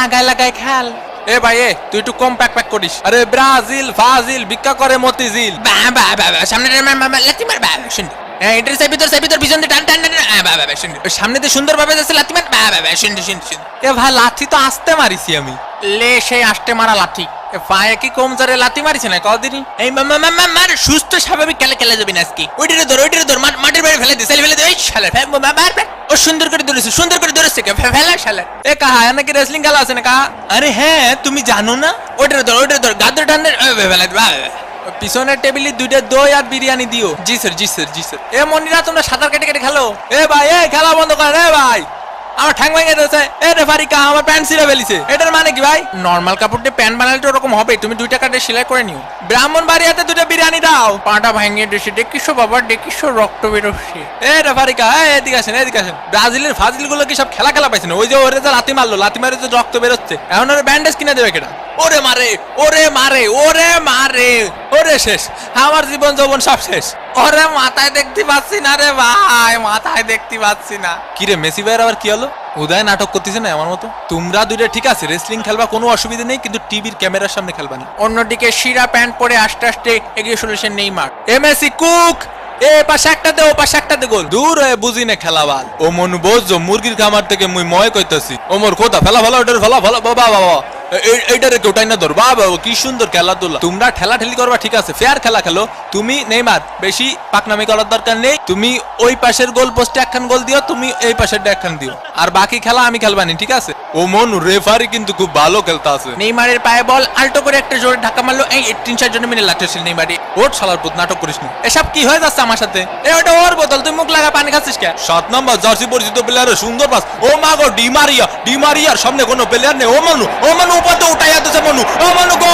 লাগাই লাগাই খেল। এ ভাই এ তুই একটু কম প্যাক প্যাক করিস। আরে ব্রাজিল ফাজিল ভিক্ষা করে মতিঝিল। বা বা বা সামনে রে, মা, মা, লাতি লাথি মার বা শুনলি? হ্যাঁ এটার সাই ভিতর সাই ভিতর পিছন দিয়ে টান টান টান টান, সামনে দিয়ে সুন্দর ভাবে যাচ্ছে লাথি মার। বা বা শুনলি শুনলি এ ভাই লাথি তো আসতে মারিছি আমি। লে সেই আসতে মারা লাথি। পায়ে কি কম জোরে লাথি মারিছে না? কদিনই এই মার সুস্থ স্বাভাবিক খেলে খেলে যাবি না আজকে? ওইটারে ধর ওইটারে ধর মাটির বাইরে ফেলে দে সেলে ফেলে দে। ওই শালা মার ও সুন্দর করে ধরেছে সুন্দর করে ধরেছে কে? ফেলা শালা। এ কাহা নাকি রেসলিং খেলা আছে না কাহা? আরে হ্যাঁ তুমি জানো না? ওইটারে ধর ওইটারে ধর গাদ্র ঠান্ডা ফেলে দে। পিছনের টেবিলে দুইটা দই আর বিরিয়ানি দিও। জি স্যার জি স্যার জি স্যার এ মনিরা, তোমরা সাঁতার কেটে কেটে খেলো? এ ভাই, এ খেলা বন্ধ করেন এ ভাই। আমার ঠ্যাং ভেঙে দিয়েছে। এ রেফারি কা আমার প্যান্ট ছিঁড়ে ফেলিছে। এটার মানে কি ভাই? নর্মাল কাপড় দিয়ে প্যান্ট বানালে তো ওরকম হবে, তুমি দুইটা কাটে সেলাই করে নিও। ব্রাহ্মণ বাড়িয়াতে দুটো বিরিয়ানি দাও। পাটা ভেঙে দিয়েছে দেখিসো বাবা দেখিসো রক্ত বেরোচ্ছে। এ রেফারি কা এ এদিকে আসেন এদিকে আসেন। ব্রাজিলের ফাজিলগুলো কি সব খেলা খেলা পাইছে না? ওই যে ওরে যে লাথি মারলো, লাথি মারে যে রক্ত বেরোচ্ছে। এখন ওর ব্যান্ডেজ কিনে দেবে কেটা ওরে মারে ওরে মারে ওরে মারে। ওরে শেষ আমার জীবন যৌবন সব শেষ। ওরে মাথায় দেখতে পাচ্ছি না রে ভাই মাথায় দেখতে পাচ্ছি না। কি রে মেসি ভাইয়ের আবার কি হলো? উদয় নাটক করতেছে না আমার মতো? তোমরা দুইটা ঠিক আছে রেসলিং খেলবা কোনো অসুবিধা নেই কিন্তু টিভির ক্যামেরার সামনে খেলবা না। অন্যদিকে শিরা প্যান্ট পরে আস্তে আস্তে এগিয়ে চলেছে নেইমার। এমএসি কুক! এ পাশে একটা দে ও পাশে একটা দে গোল। দূর হয়ে বুঝি না খেলাবাল ও মন বোঝো মুরগির খামার থেকে মুই ময় কইতাছি। ও মোর কোথা ফেলা ফেলা ওটার ফেলা ফেলা বাবা বাবা এ- এইটারে না ধর বাবা কি সুন্দর খেলাধুলা। তোমরা ঠেলা ঠেলি করবা ঠিক আছে ফেয়ার খেলা খেলো। তুমি নেইমার বেশি পাকনামি করার দরকার নেই। তুমি ওই পাশের গোল পোস্টে একখান গোল দিও তুমি এই পাশের একখান দিও। আর বাকি খেলা আমি খেলবানি ঠিক আছে? ও মন রেফারি কিন্তু খুব ভালো খেলতে আছে। নেইমারের পায়ে বল আল্টো করে একটা জোরে ধাক্কা মারলো। এই তিন চার জনের মিলে লাগতেছিল নেইমারি ওর শালার পুত নাটক করিস না। এসব কি হয়ে যাচ্ছে আমার সাথে? এ ওটা ওর বোতল তুই মুখ লাগা পানি খাচ্ছিস কে? সাত নম্বর জার্সি পরিচিত প্লেয়ারের সুন্দর পাস ও মা গো ডিমারিয়া ডিমারিয়ার সামনে কোনো প্লেয়ার নেই। ও মানু ও মানু উপাতে উঠাইয়া দিছে মনু। ও মানু গোল!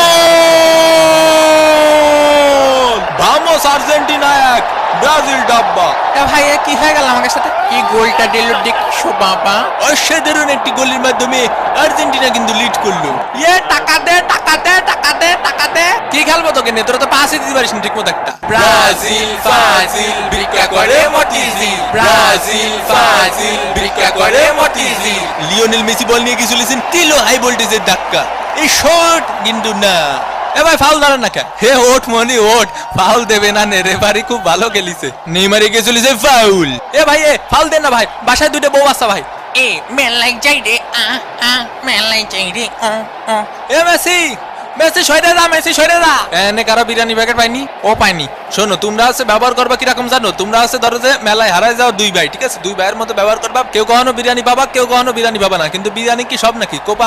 ভামোস আর্জেন্টিনা এক ব্রাজিল ডাব্বা। এ ভাই কি হয়ে গেল আমাদের সাথে? কি গোলটা দিল দেখছ বাবা। অসাধারণ একটি গোলের মাধ্যমে আর্জেন্টিনা কিন্তু লিড করল। ইয়ে টাকা দে টাকা দে টাকা দে টাকা দে। কি খেলব তোকে তোরা তো পাসই দিতে পারিস না ঠিক মতো একটা। ব্রাজিল ফাজিল ভিক্ষা করে ব্রাজিল ফাজিল ভিক্ষা করে মতিঝিল। লিওনেল মেসি বল নিয়ে গিয়ে চলেছেন? তিলো হাই ভোল্টেজের ধাক্কা। এই শট কিন্তু না। এ ভাই ফাউল দাঁড়ান না হে ওট মনি ওট ফাউল দেবে না নে রেফারি খুব ভালো খেলিছে। নেইমারে গিয়ে চলেছে ফাউল এ ভাই এ ফাউল দেন না ভাই। বাসায় দুটো বউ আসা ভাই। এ মেলাই যাই রে আ আ মেলাই যাই রে ও ও এ মেসি! মেসি সরে যা, মেসি সরে যা। এনে কারও বিরিয়ানি প্যাকেট পাইনি? ও পাইনি। শোনো, তোমরা আছে ব্যবহার করবা কীরকম জানো? তোমরা আছে ধরো যে মেলায় হারায় যাও দুই ভাই, ঠিক আছে? দুই ভাইয়ের মতো ব্যবহার করবা। কেউ কখনো বিরিয়ানি পাবা, কেউ কখনো বিরিয়ানি পাবা না। কিন্তু বিরিয়ানি কি সব নাকি? কোপা